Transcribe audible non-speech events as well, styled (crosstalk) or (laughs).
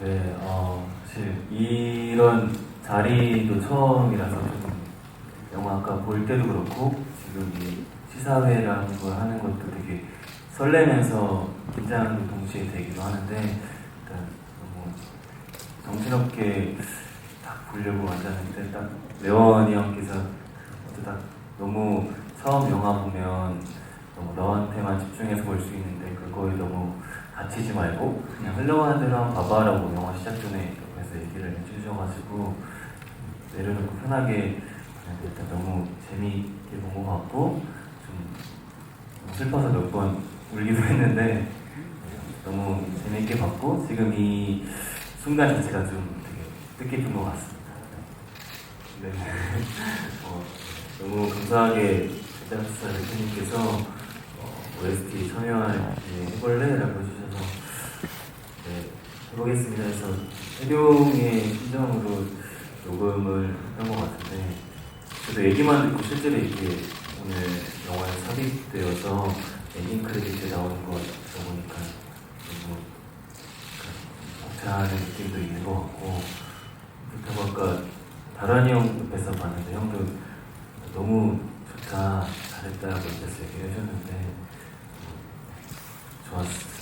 네, 어, 사실 이런 자리도 처음이라서 좀 영화 아까 볼 때도 그렇고 지금 이 시사회라는 걸 하는 것도 되게 설레면서 긴장도 동시에 되기도 하는데 일단 너무 정신없게 딱 보려고 앉았는데 딱 레원이 형께서 딱 너무 처음 영화 보면 너무 너한테만 집중해서 볼 수 있는데 그거에 너무 갇히지 말고 그냥 흘러가는 대로 한번 봐봐라고 영화 시작 전에 옆에서 얘기를 해주셔가지고 내려놓고 편하게 그냥 일단 너무 재미있게 본 것 같고 좀 슬퍼서 몇 번 울기도 했는데 너무 재미있게 봤고 지금 이 순간 자체가 좀 되게 뜻깊은 것 같습니다. 네. (laughs) 어, 너무 감사하게 제작사 대표님께서 어, OST 참여할 해볼래 라고 해주셔서 네, 해보겠습니다. 해서 해룡의 심정으로 녹음을 했던 것 같은데 저도 얘기만 듣고 실제로 이게 오늘 영화에 삽입되어서 엔딩 크레딧에 나오는 거 들어보니까 너무 약간 벅차는 느낌도 있는 것 같고 그렇다고 아까 다란이 형 옆에서 봤는데 형도 너무 좋다 잘했다고 옆에서 얘기를 해줬는데 Thank you.